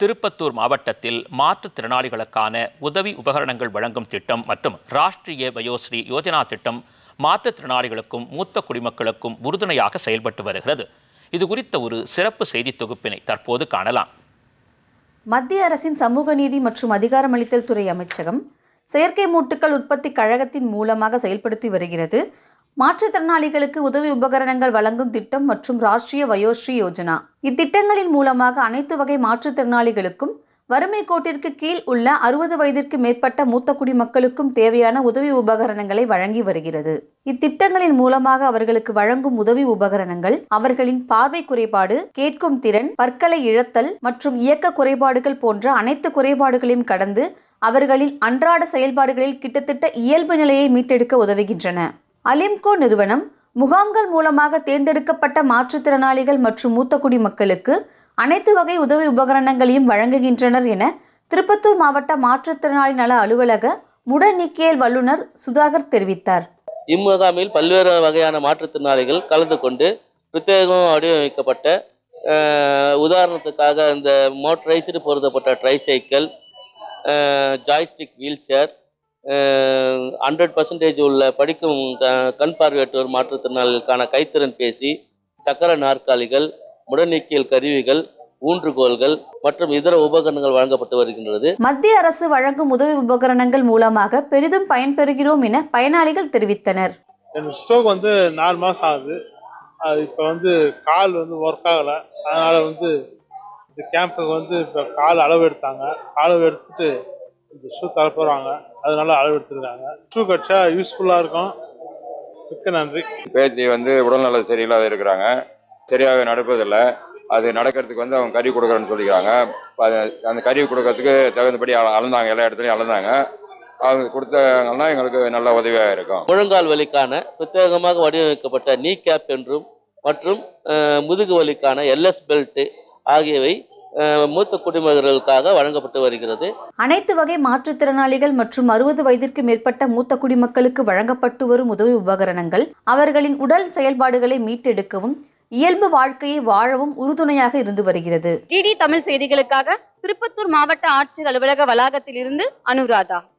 திருப்பத்தூர் மாவட்டத்தில் மாற்றுத்திறனாளிகளுக்கான உதவி உபகரணங்கள் வழங்கும் திட்டம் மற்றும் ராஷ்டிரிய வயோஸ்ரீ யோஜனா திட்டம் மாற்றுத்திறனாளிகளுக்கும் மூத்த குடிமக்களுக்கும் உறுதுணையாக செயல்பட்டு வருகிறது. இது குறித்த ஒரு சிறப்பு செய்தி தொகுப்பினை தற்போது காணலாம். மத்திய அரசின் சமூக நீதி மற்றும் அதிகாரமளித்தல் துறை அமைச்சகம் செயற்கை மூட்டுக்கள் உற்பத்தி கழகத்தின் மூலமாக செயல்படுத்தி வருகிறது. மாற்றுத்திறனாளிகளுக்கு உதவி உபகரணங்கள் வழங்கும் திட்டம் மற்றும் ராஷ்டிரிய வயோஸ்ரீ யோஜனா. இத்திட்டங்களின் மூலமாக அனைத்து வகை மாற்றுத்திறனாளிகளுக்கும் வறுமை கோட்டிற்கு கீழ் உள்ள அறுபது வயதிற்கு மேற்பட்ட மூத்த குடிமக்களுக்கும் தேவையான உதவி உபகரணங்களை வழங்கி வருகிறது. இத்திட்டங்களின் மூலமாக அவர்களுக்கு வழங்கும் உதவி உபகரணங்கள் அவர்களின் பார்வை குறைபாடு கேட்கும் திறன் பற்களை இழத்தல் மற்றும் இயக்க குறைபாடுகள் போன்ற அனைத்து குறைபாடுகளையும் கடந்து அவர்களின் அன்றாட செயல்பாடுகளில் கிட்டத்தட்ட இயல்பு நிலையை மீட்டெடுக்க உதவுகின்றன. அலிம்கோ நிறுவனம் முகாம்கள் மூலமாக தேர்ந்தெடுக்கப்பட்ட மாற்றுத்திறனாளிகள் மற்றும் மூத்த குடிமக்களுக்கு அனைத்து வகை உதவி உபகரணங்களையும் வழங்குகின்றனர் என திருப்பத்தூர் மாவட்ட மாற்றுத்திறனாளி நல அலுவலக முடநீக்கியல் வல்லுநர் சுதாகர் தெரிவித்தார். இம்முகாமில் பல்வேறு வகையான மாற்றுத்திறனாளிகள் கலந்து கொண்டு பிரத்யேகம் வடிவமைக்கப்பட்ட உதாரணத்துக்காக இந்த மோட்டரைஸ்டு பொருத்தப்பட்ட tricycle joystick wheelchair hundred percentage உள்ள படிக்கும் க- கண் பார்வையற்றோர் மாற்றுத்திறனாளிகளுக்கான கைத்திறன் பேசி சக்கர நாற்காலிகள் முடநீக்கியல் கருவிகள் ஊன்றுகோல்கள் மற்றும் இதர உபகரணங்கள் வழங்கப்பட்டு வருகின்றது. மத்திய அரசு வழங்கும் உதவி உபகரணங்கள் மூலமாக பெரிதும் பயன்பெறுகிறோம் என பயனாளிகள் தெரிவித்தனர். எனக்கு ஸ்ட்ரோக் வந்து நாலு மாதம் ஆகுது. அது இப்போ வந்து கால் வந்து ஒர்க் ஆகலை. அதனால் வந்து இந்த கேம்புக்கு வந்து இப்போ கால் அளவு எடுத்தாங்க. அளவு எடுத்துட்டு ஷூ தர போகிறாங்க அதனால அளவு எடுத்துருக்காங்க. ஷூ கடிச்சா யூஸ்ஃபுல்லாக இருக்கும். மிக்க நன்றி. பேத்தி வந்து உடல்நல சரியில்லாத இருக்கிறாங்க. சரியாக நடப்பதில்லை. அது நடக்கிறதுக்கு வந்து அவங்க கறி கொடுக்குறேன்னு சொல்லிக்கிறாங்க. அது- அந்த கறி கொடுக்கறதுக்கு தகுந்தபடி அள- அளந்தாங்க. எல்லா இடத்துலையும் அளந்தாங்க. அவங்க கொடுத்தாங்கன்னா எங்களுக்கு நல்ல உதவியாக இருக்கும். முழங்கால் வலிக்கான பிரத்யேகமாக வடிவமைக்கப்பட்ட நீ கேப் என்றும் மற்றும் முதுகு வலிக்கான எல்எஸ் பெல்ட் ஆகியவை மூத்த குடிமகர்களுக்காக வழங்கப்பட்டு வருகிறது. அனைத்து வகை மாற்றுத்திறனாளிகள் மற்றும் அறுபது வயதிற்கு மேற்பட்ட மூத்த குடிமக்களுக்கு வழங்கப்பட்டு வரும் உதவி உபகரணங்கள் அவர்களின் உடல் செயல்பாடுகளை மீட்டெடுக்கவும் இயல்பு வாழ்க்கையை வாழவும் உறுதுணையாக இருந்து வருகிறது. டிடி தமிழ் செய்திகளுக்காக திருப்பத்தூர் மாவட்ட ஆட்சியர் அலுவலக வளாகத்திலிருந்து அனுராதா.